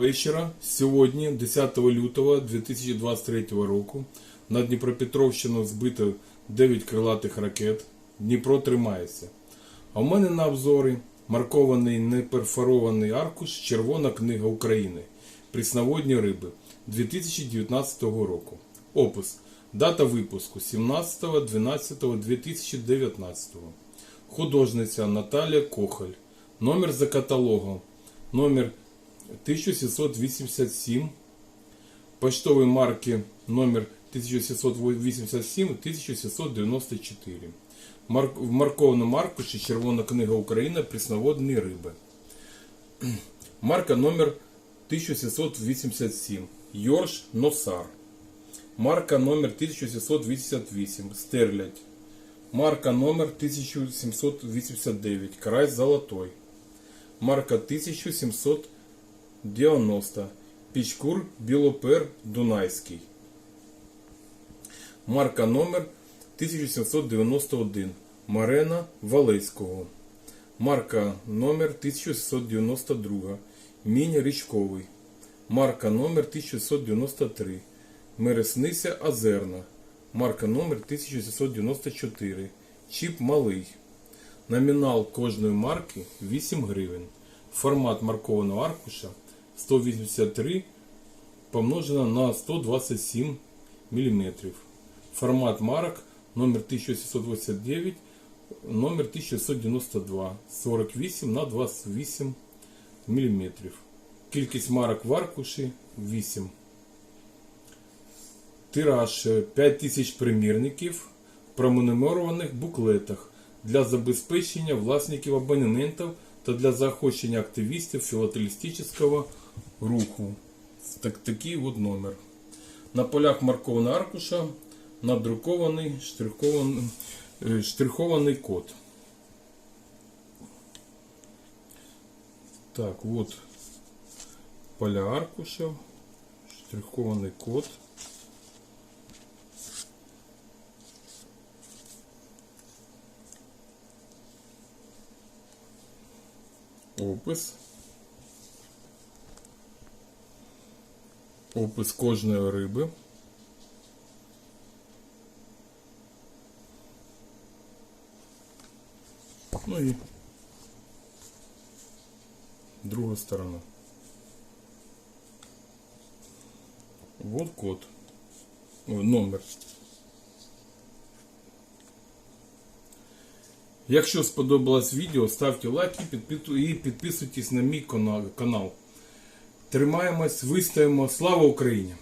вечора. Сьогодні, 10 лютого 2023 року, на Дніпропетровщину збито 9 крилатих ракет. Дніпро тримається. А в мене на обзорі маркований неперфорований аркуш Червона книга України. Прісноводні риби 2019 року. Опис. Дата випуску 17.12.2019. Художниця Наталія Кохаль. Номер за каталогом. Номер 1787. Поштові марки номер 1787-1794. Марк... В маркованому аркуші Червона книга України Прісноводні риби. Марка номер 1787. Йорш Носар. Марка номер 1788. Стерлядь. Марка номер 1789. Край Золотой. Марка 1790. Пічкур Білопер Дунайський. Марка номер 1791. Марена Валейського. Марка номер 1692. Мінь Річковий. Марка номер 1693. Мересниця Азерна. Марка номер 1694. Чіп малий. Номінал кожної марки 8 гривень. Формат маркованого аркуша 183 помножено на 127 мм. Формат марок номер 1789, номер 1692 48 на 28 мм. Кількість марок в аркуші 8. Тираж 5000 примірників в пронумерованих буклетах для забезпечення власників абонементів та для заохочення активістів філателістичного руху. Так, такий от номер. На полях маркованого аркуша надрукований штрихований, е, штрихований код. Так, от поля аркуша, штрихований код. Опис. Опис кожної риби. Ну і друга сторона. Вот код. Номер. Якщо сподобалось відео, ставте лайк і підписуйтесь на мій канал. Тримаємось, вистоїмо. Слава Україні!